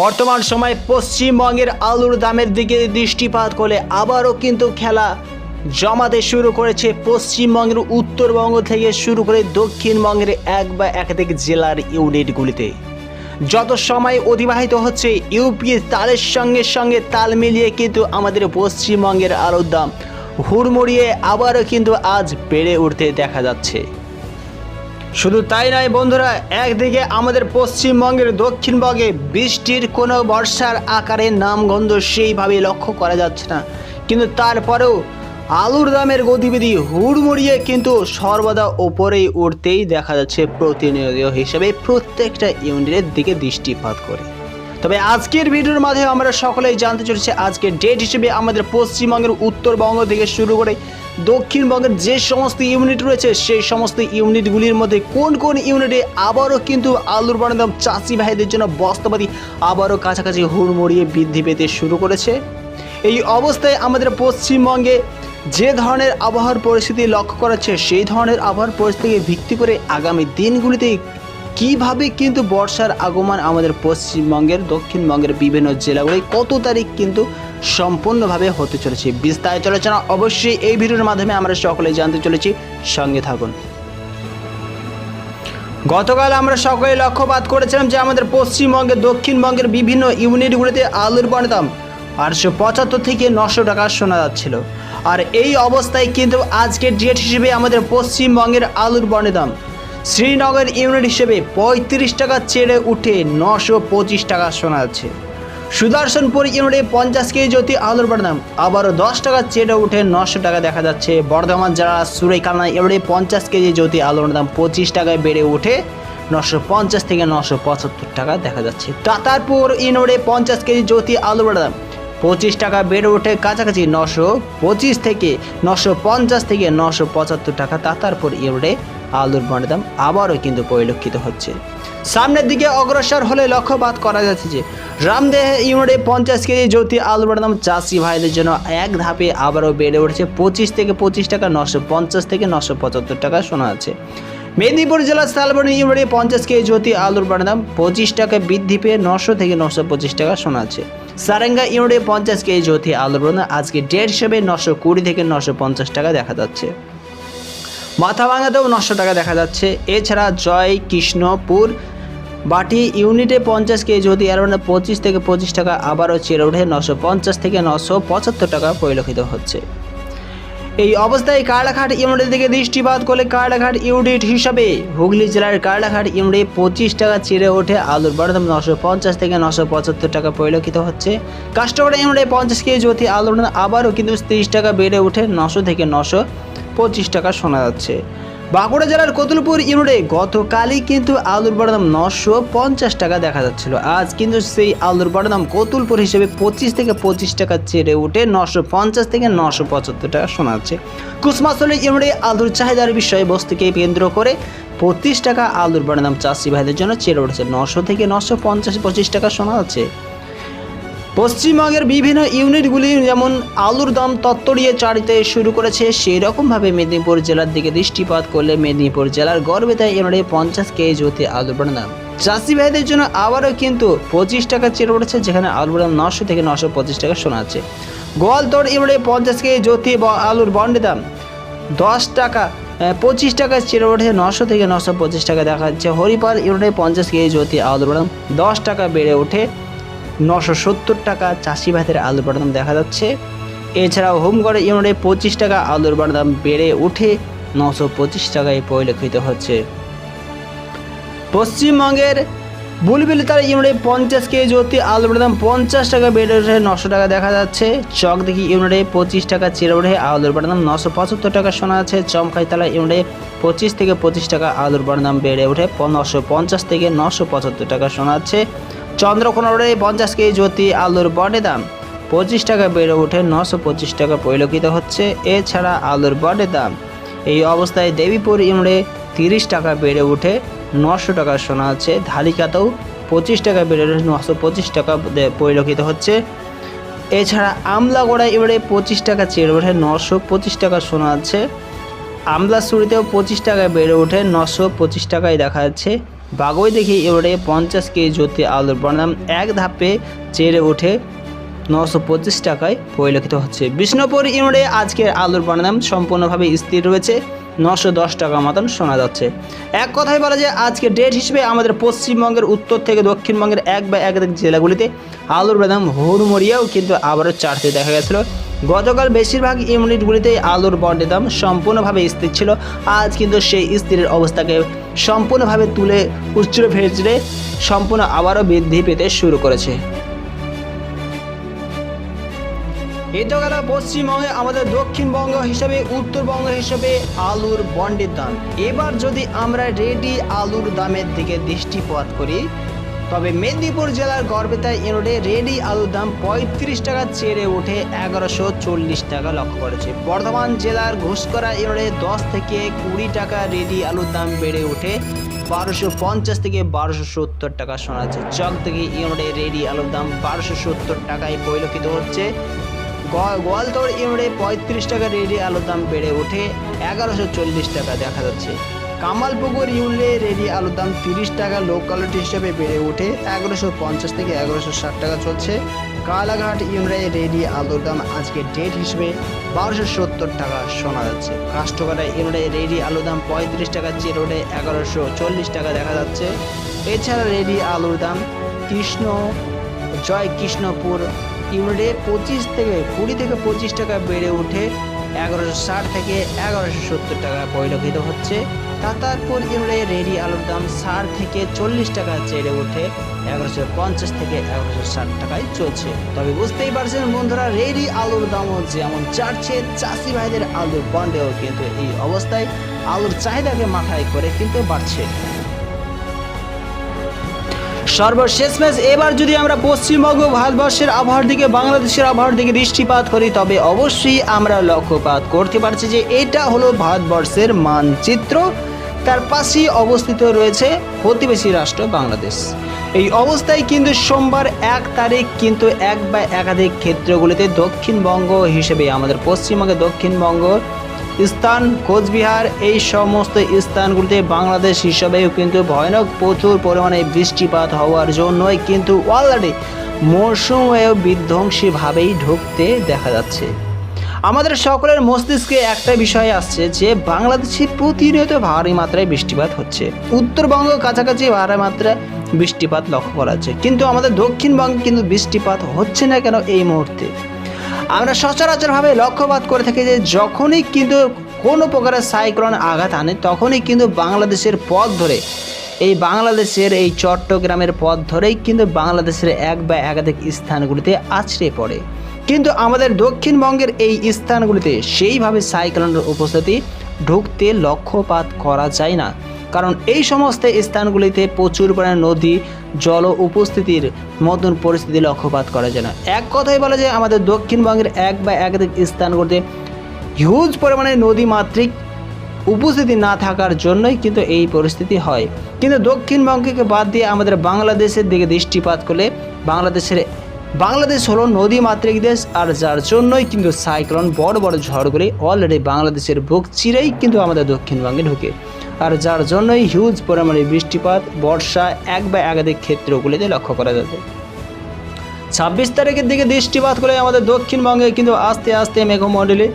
বর্তমান সময়ে পশ্চিমবঙ্গের আলুর দামের দিকে দৃষ্টিপাত করলে আবারও কিন্তু খেলা জমাতে শুরু করেছে পশ্চিমবঙ্গের উত্তরবঙ্গ থেকে শুরু করে দক্ষিণবঙ্গের এক বা একাধিক জেলার ইউনিটগুলিতে। যত সময় অতিবাহিত হচ্ছে, ইউপি তালের সঙ্গে সঙ্গে তাল মিলিয়ে কিন্তু আমাদের পশ্চিমবঙ্গের আলুর দাম হুড়মুড়িয়ে আবারও কিন্তু আজ বেড়ে উঠতে দেখা যাচ্ছে। শুধু তাই নয় বন্ধুরা, একদিকে আমাদের পশ্চিমবঙ্গের দক্ষিণবঙ্গে বৃষ্টির কোনো বর্ষার আকারে নামগন্ধ সেইভাবে লক্ষ্য করা যাচ্ছে না। কিন্তু তারপরেও আলুর দামের গতিবিধি হুড়মুড়িয়ে কিন্তু সর্বদা ওপরেই উঠতেই দেখা যাচ্ছে প্রতিনিয়ত হিসেবে প্রত্যেকটা ইউনিটের দিকে দৃষ্টিপাত করে। তবে আজকের ভিডিওর মাধ্যমে আমরা সকলেই জানতে চলেছি আজকের ডেট হিসেবে আমাদের পশ্চিমবঙ্গের উত্তরবঙ্গ থেকে শুরু করে দক্ষিণবঙ্গের যে সমস্ত ইউনিট রয়েছে, সেই সমস্ত ইউনিটগুলির মধ্যে কোন কোন ইউনিটে আবারও কিন্তু আলুর বানের দাম চাষি ভাইদের জন্য বস্তাবাদী আবারও কাছাকাছি হুড়মুড়িয়ে বৃদ্ধি পেতে শুরু করেছে? এই অবস্থায় আমাদের পশ্চিমবঙ্গে যে ধরনের আবহাওয়ার পরিস্থিতি লক্ষ্য করাচ্ছে সেই ধরনের আবহাওয়ার পরিস্থিতিকে ভিত্তি করে আগামী দিনগুলিতে কীভাবে কিন্তু বর্ষার আগমন আমাদের পশ্চিমবঙ্গের, দক্ষিণবঙ্গের বিভিন্ন জেলাগুলি কত তারিখ কিন্তু সম্পূর্ণভাবে হতে চলেছে। বিস্তারিত আলোচনা অবশ্যই এই ভিডিওর মাধ্যমে আমরা সকলে জানতে চলেছি। সঙ্গে থাকুন। গতকাল আমরা সকলে লক্ষ্যপাত করেছিলাম যে আমাদের পশ্চিমবঙ্গের, দক্ষিণবঙ্গের বিভিন্ন ইউনিটগুলিতে আলুর দাম আটশো পঁচাত্তর থেকে নশো টাকা শোনা যাচ্ছিল। আর এই অবস্থায় কিন্তু আজকের ডেট হিসেবে আমাদের পশ্চিমবঙ্গের আলুর দাম শ্রীনগর ইউনিট হিসেবে পঁয়ত্রিশ টাকা চেড়ে উঠে নশো পঁচিশ টাকা শোনা যাচ্ছে। সুদর্শনপুর ইউনিটে পঞ্চাশ কেজি জ্যোতি আলুর দাম আবারও দশ টাকা চেটে উঠে নশো টাকা দেখা যাচ্ছে। বর্ধমান জেলা সুরেকানা ইউনিটে পঞ্চাশ কেজি জ্যোতি আলুর দাম পঁচিশ টাকায় বেড়ে উঠে নশো পঞ্চাশ থেকে নশো পঁচাত্তর টাকা দেখা যাচ্ছে। তাতারপুর ইউনিটে পঞ্চাশ কেজি জ্যোতি আলুর দাম পঁচিশ টাকা বেড়ে ওঠে কাছাকাছি নশো পঁচিশ থেকে নশো পঞ্চাশ থেকে নশো পঁচাত্তর টাকা তাতারপুর ইউনিটে আলুর দাম আবারও কিন্তু পরিলক্ষিত হচ্ছে। সামনের দিকে অগ্রসর হলে লক্ষ্যপাত করা যাচ্ছে যে রামদেহ ইউনিটে পঞ্চাশ কেজি জ্যোতি বনের চাষি ভাইদের জন্য এক ধাপে আবারও বেড়ে উঠেছে পঁচিশ থেকে পঁচিশ টাকা, নশো পঞ্চাশ থেকে নশো পঁচাত্তর টাকা শোনা যাচ্ছে। মেদিনীপুর জেলার শালবনী ইউনিটে পঞ্চাশ কেজি জ্যোতি আলুর দাম পঁচিশ টাকা বৃদ্ধি পেয়ে নশো থেকে নশো পঁচিশ টাকা শোনা শোনাচ্ছে সারেঙ্গা ইউনিটে পঞ্চাশ কেজি জ্যোতি আলুর দাম আজকে ডেট হিসেবে নশো কুড়ি থেকে নশো পঞ্চাশ টাকা দেখা যাচ্ছে। মাথা ভাঙাতেও নশো টাকা দেখা যাচ্ছে। এছাড়া জয়, কৃষ্ণপুর বাটি ইউনিটে পঞ্চাশ কেজি এর মানে পঁচিশ থেকে পঁচিশ টাকা আবারও চেড়ে ওঠে নশো পঞ্চাশ থেকে নশো পঁচাত্তর টাকা পরিলক্ষিত হচ্ছে। এই অবস্থায় কার্লাঘাট ইউনিটের দিকে দৃষ্টিপাত করলে কার্লাঘাট ইউনিট হিসাবে হুগলি জেলার কার্লাঘাট ইউনিটে পঁচিশ টাকা চিড়ে ওঠে, আলুর দাম নশো পঞ্চাশ থেকে নশো পঁচাত্তর টাকা পরিলক্ষিত হচ্ছে। কাস্টমার ইউনিটে পঞ্চাশ কেজি জ্যোতি আলুর আবারও কিন্তু তিরিশ টাকা বেড়ে ওঠে, নশো থেকে নশো পঁচিশ টাকা শোনা যাচ্ছে। বাঁকুড়া জেলার কতুলপুর ইউনিটে গতকালই কিন্তু আলুর বড় দাম নশো পঞ্চাশ টাকা দেখা যাচ্ছিল। আজ কিন্তু সেই আলুর বড় দাম কতুলপুর হিসেবে পঁচিশ থেকে পঁচিশ টাকা ছেড়ে উঠে নশো পঞ্চাশ থেকে নশো পঁচাত্তর টাকা শোনা যাচ্ছে কুসমাসলের ইউনিটে আলুর চাহিদার বিষয়বস্তুকে কেন্দ্র করে পঁচিশ টাকা আলুর বড় দাম চাষি ভাইদের জন্য চেড়ে উঠেছে। নশো থেকে নশো পঞ্চাশ পঁচিশ টাকা শোনা যাচ্ছে পশ্চিমবঙ্গের বিভিন্ন ইউনিটগুলি যেমন আলুর দাম তত্তরিয়ে চাড়িতে শুরু করেছে সেই রকমভাবে মেদিনীপুর জেলার দিকে দৃষ্টিপাত করলে মেদিনীপুর জেলার গর্বেতা ইউনিটে পঞ্চাশ কেজি জ্যোতি আলুর দাম চাষি ভাইদের জন্য আবারও কিন্তু পঁচিশ টাকা চেড়ে উঠেছে যেখানে আলুর দাম নশো থেকে নশো পঁচিশ টাকা শোনা যাচ্ছে। গোয়ালতোড় ইউনিটে পঞ্চাশ কেজি জ্যোতি আলুর বন্ডের দাম দশ টাকা পঁচিশ টাকা চেড়ে ওঠে নশো থেকে নশো পঁচিশ টাকা দেখা যাচ্ছে। হরিপাল ইউনিটে পঞ্চাশ কেজি জ্যোতি আলুর দাম দশ টাকা বেড়ে ওঠে। নশো সত্তর টাকা চাষি ভাতের আলুর বাটার দাম দেখা যাচ্ছে। এছাড়াও হোমগড় ইউনিটে পঁচিশ টাকা আলুর বাটার দাম বেড়ে উঠে নশো পঁচিশ টাকায় পরিলক্ষিত হচ্ছে। পশ্চিমবঙ্গের বুলবিল তার ইউনিটে পঞ্চাশ কেজি জ্যোতি আলুর দাম পঞ্চাশ টাকা বেড়ে উঠে নশো টাকা দেখা যাচ্ছে। চক দেখি ইউনিটে পঁচিশ টাকা চেড়ে উঠে আলুর দাম নশো পঁচাত্তর টাকা শোনা যাচ্ছে। চমখাইতলা ইউনিটে পঁচিশ থেকে পঁচিশ টাকা আলুর দাম বেড়ে উঠে নশো পঞ্চাশ থেকে নশো পঁচাত্তর টাকা শোনা যাচ্ছে। চন্দ্রকোনা রোডে পঞ্চাশ কেজি জ্যোতি আলুর বডে দাম। পঁচিশ টাকা বেড়ে উঠে নশো পঁচিশ টাকা পরিলক্ষিত হচ্ছে। এছাড়া আলুর বডে দাম। এই অবস্থায় দেবীপুর ইমড়ে তিরিশ টাকা বেড়ে উঠে নশো টাকা শোনা যাচ্ছে ধালিকাতেও পঁচিশ টাকা বেড়ে উঠে নশো পঁচিশ টাকা পরিলক্ষিত হচ্ছে। এছাড়া আমলাগোড়া ইউনিটে পঁচিশ টাকা চেড়ে ওঠে নশো পঁচিশ টাকা শোনা যাচ্ছে আমলাসুরিতেও পঁচিশ টাকায় বেড়ে ওঠে নশো পঁচিশ টাকায় দেখা যাচ্ছে। বাগৈ দেখি ইউনিটে পঞ্চাশ কেজি জ্যোতি আলুর বনাম এক ধাপে চেড়ে ওঠে নশো পঁচিশ টাকায় পরিলক্ষিত হচ্ছে। বিষ্ণুপুর ইউনিটে আজকের আলুর বনাম সম্পূর্ণভাবে স্থির রয়েছে, নশো দশ টাকা মতন শোনা যাচ্ছে। এক কথায় বলা যায়, আজকে ডেট হিসেবে আমাদের পশ্চিমবঙ্গের উত্তর থেকে দক্ষিণবঙ্গের এক বা একাধিক জেলাগুলিতে আলুর বাদাম হুড়মুড়িয়েও কিন্তু আবারও চারতে দেখা গেছিল। গতকাল বেশিরভাগ ইউনিটগুলিতে আলুর বন্ডের দাম সম্পূর্ণভাবে স্থির ছিল। আজ কিন্তু সেই স্থিরের অবস্থাকে সম্পূর্ণভাবে তুলে উচ্চরে ফেঁচড়ে সম্পূর্ণ আবারও বৃদ্ধি পেতে শুরু করেছে। এই তো গেল পশ্চিমবঙ্গে আমাদের দক্ষিণবঙ্গ হিসাবে, উত্তরবঙ্গ হিসাবে আলুর বন্ডের দাম এবার যদি আমরা রেডি আলুর দামের দিকে দৃষ্টিপাত করি তবে মেদিনীপুর জেলার গড়বেতা ইউনিটে রেডি আলুর দাম পঁয়ত্রিশ টাকা চেড়ে উঠে এগারোশো চল্লিশ টাকা লক্ষ্য করেছে। বর্ধমান জেলার ঘুষকরা ইউনিটে দশ থেকে কুড়ি টাকা রেডি আলুর দাম বেড়ে উঠে বারোশো পঞ্চাশ থেকে বারোশো সত্তর টাকা শোনা যাচ্ছে চক থেকে ইউনিটে রেডি আলুর দাম বারোশো সত্তর টাকায় পরিলক্ষিত হচ্ছে। গোয়ালতোড় ইউনিটে পঁয়ত্রিশ টাকা রেডি আলুর দাম বেড়ে ওঠে এগারোশো চল্লিশ টাকা দেখা যাচ্ছে। কামালপুকুর ইউনিটে রেডি আলুর দাম তিরিশ টাকা লোকালিটি হিসেবে বেড়ে ওঠে এগারোশো পঞ্চাশ থেকে এগারোশো ষাট টাকা চলছে। কালাঘাট ইউনিটে রেডি আলুর দাম আজকে ডেট হিসেবে বারোশো সত্তর টাকা শোনা যাচ্ছে। কাষ্টকাটা ইউনিটে রেডি আলুর দাম পঁয়ত্রিশ টাকা, চিরোডে এগারোশো চল্লিশ টাকা দেখা যাচ্ছে। এছাড়া রেডি আলুর দাম কৃষ্ণ, জয় কৃষ্ণপুর ইউনিটে পঁচিশ থেকে কুড়ি থেকে পঁচিশ টাকা বেড়ে উঠে এগারোশো ষাট থেকে এগারোশো সত্তর টাকা পরিলক্ষিত হচ্ছে। তাতারপুর ইউনিটে রেডি আলুর দাম ষাট থেকে চল্লিশ টাকা চেড়ে উঠে এগারোশো পঞ্চাশ থেকে এগারোশো ষাট টাকায় চলছে। তবে বুঝতেই পারছেন বন্ধুরা, রেডি আলুর দামও যেমন চাটছে, চাষি ভাইদের আলুর বন্ডেও কিন্তু এই অবস্থায় আলুর চাহিদাকে মাথায় করে কিন্তু বাড়ছে। সর্বশেষ ম্যাচ এবার যদি আমরা পশ্চিমবঙ্গ ভারতবর্ষের আবহাওয়ার দিকে, বাংলাদেশের আবহাওয়ার দিকে দৃষ্টিপাত করি, তবে অবশ্যই আমরা লক্ষ্যপাত করতে পারছি যে এটা হলো ভারতবর্ষের মানচিত্র। তার পাশেই অবস্থিত রয়েছে প্রতিবেশী রাষ্ট্র বাংলাদেশ। এই অবস্থায় কিন্তু সোমবার এক তারিখ কিন্তু এক বা একাধিক ক্ষেত্রগুলিতে দক্ষিণবঙ্গ হিসেবে আমাদের পশ্চিমবঙ্গে দক্ষিণবঙ্গ স্থান, কোচবিহার, এই সমস্ত স্থানগুলিতে বাংলাদেশ হিসাবেও কিন্তু ভয়ানক প্রচুর পরিমাণে বৃষ্টিপাত হওয়ার জন্যই কিন্তু অলরেডি মৌসুমেও বিধ্বংসীভাবেই ঢুকতে দেখা যাচ্ছে। আমাদের সকলের মস্তিষ্কে একটা বিষয় আসছে যে বাংলাদেশে প্রতিনিয়ত ভারী মাত্রায় বৃষ্টিপাত হচ্ছে। উত্তরবঙ্গ কাছাকাছি ভারী মাত্রায় বৃষ্টিপাত লক্ষ্য করা যাচ্ছে। কিন্তু আমাদের দক্ষিণবঙ্গে কিন্তু বৃষ্টিপাত হচ্ছে না কেন এই মুহূর্তে? আমরা সচরাচরভাবে লক্ষ্যপাত করে থাকি যে যখনই কিন্তু কোনো প্রকারের সাইক্লোন আঘাত আনে, তখনই কিন্তু বাংলাদেশের পথ ধরে, এই বাংলাদেশের এই চট্টগ্রামের পথ ধরেই কিন্তু বাংলাদেশের এক বা একাধিক স্থানগুলিতে আছড়ে পড়ে। কিন্তু আমাদের দক্ষিণবঙ্গের এই স্থানগুলিতে সেইভাবে সাইক্লোনের উপস্থিতি ঢুকতে লক্ষ্যপাত করা যায় না। কারণ এই সমস্ত স্থানগুলিতে প্রচুর পরিমাণে নদী, জল উপস্থিতির মতন পরিস্থিতি লক্ষ্যপাত করা যায় না। এক কথাই বলা যায়, আমাদের দক্ষিণবঙ্গের এক বা একাধিক স্থানগুলিতে হিউজ পরিমাণে নদী মাত্রিক উপস্থিতি না থাকার জন্যই কিন্তু এই পরিস্থিতি হয়। কিন্তু দক্ষিণবঙ্গকে বাদ দিয়ে আমাদের বাংলাদেশের দিকে দৃষ্টিপাত করলে বাংলাদেশের বাংলাদেশ হলো নদী মাতৃক দেশ, আর যার জন্যই কিন্তু সাইক্লোন বড় বড় ঝড়গুলি অলরেডি বাংলাদেশের বুক চিরেই কিন্তু আমাদের দক্ষিণবঙ্গে ঢুকে। আর যার জন্যই হিউজ পরিমাণে বৃষ্টিপাত, বর্ষা এক বা একাধিক ক্ষেত্রগুলিতে লক্ষ্য করা যাবে। ছাব্বিশ তারিখের দিকে দৃষ্টিপাত করে আমাদের দক্ষিণবঙ্গে কিন্তু আস্তে আস্তে মেঘমণ্ডলী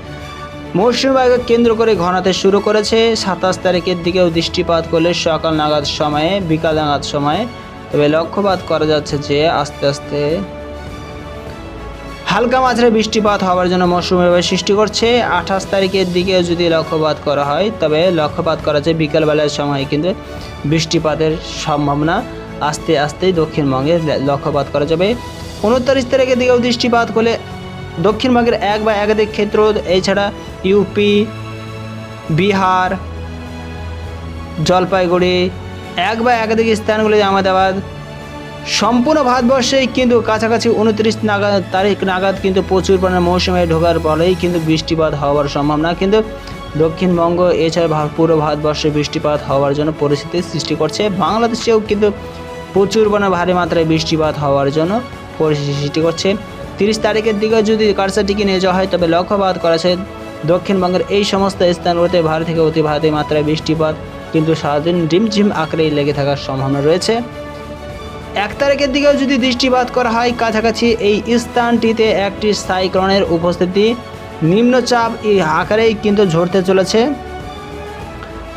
মৌসুমী বায়ুকে কেন্দ্র করে ঘনাতে শুরু করেছে। সাতাশ তারিখের দিকেও দৃষ্টিপাত করলে সকাল নাগাদ সময়ে, বিকাল নাগাদ সময়ে। তবে লক্ষ্যপাত করা যাচ্ছে যে আস্তে আস্তে হালকা মাত্রায় বৃষ্টিপাত হওয়ার জন্য মৌসুমী বায়ু সৃষ্টি করছে। আঠাশ তারিখের দিকে যদি লক্ষ্যপাত করা হয়, তবে লক্ষ্যপাত করা যায় বিকেলবেলার সময়, কিন্তু বৃষ্টিপাতের সম্ভাবনা আস্তে আস্তেই দক্ষিণবঙ্গে লক্ষ্যপাত করা যাবে। উনত্রিশ তারিখের দিকেও দৃষ্টিপাত করলে দক্ষিণবঙ্গের এক বা একাধিক ক্ষেত্র, এছাড়া ইউপি, বিহার, জলপাইগুড়ি, এক বা একাধিক স্থানগুলি আহমেদাবাদ সম্পূর্ণ ভারতবর্ষেই কিন্তু কাছাকাছি উনত্রিশ নাগাদ তারিখ নাগাদ কিন্তু প্রচুর পরিমাণে মৌসুমে ঢোকার ফলেই কিন্তু বৃষ্টিপাত হওয়ার সম্ভাবনা। কিন্তু দক্ষিণবঙ্গ, এছাড়া পুরো ভারতবর্ষে বৃষ্টিপাত হওয়ার জন্য পরিস্থিতির সৃষ্টি করছে। বাংলাদেশেও কিন্তু প্রচুর পরিমাণে ভারী মাত্রায় বৃষ্টিপাত হওয়ার জন্য পরিস্থিতি সৃষ্টি করছে। তিরিশ তারিখের দিকে যদি কারসাটিকে নিয়ে যাওয়া হয়, তবে লক্ষ্যপাত করা আছে দক্ষিণবঙ্গের এই সমস্ত স্থানগুলোতে ভারী থেকে অতি ভারী মাত্রায় বৃষ্টিপাত। কিন্তু সারাদিন রিমঝিম আঁকড়েই লেগে থাকার সম্ভাবনা রয়েছে। এক তারিখের দিকেও যদি দৃষ্টিপাত করা হয়, কাছাকাছি এই স্থানটিতে একটি সাইক্লোনের উপস্থিতি। নিম্নচাপ এই আকারেই কিন্তু ঝরতে চলেছে।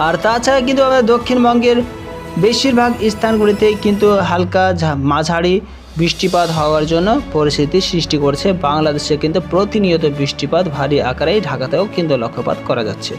আর তাছাড়া কিন্তু আমাদের দক্ষিণবঙ্গের বেশিরভাগ স্থানগুলিতেই কিন্তু হালকা মাঝারি বৃষ্টিপাত হওয়ার জন্য পরিস্থিতি সৃষ্টি করছে। বাংলাদেশে কিন্তু প্রতিনিয়ত বৃষ্টিপাত ভারী আকারেই ঢাকাতেও কিন্তু লক্ষ্যপাত করা যাচ্ছে।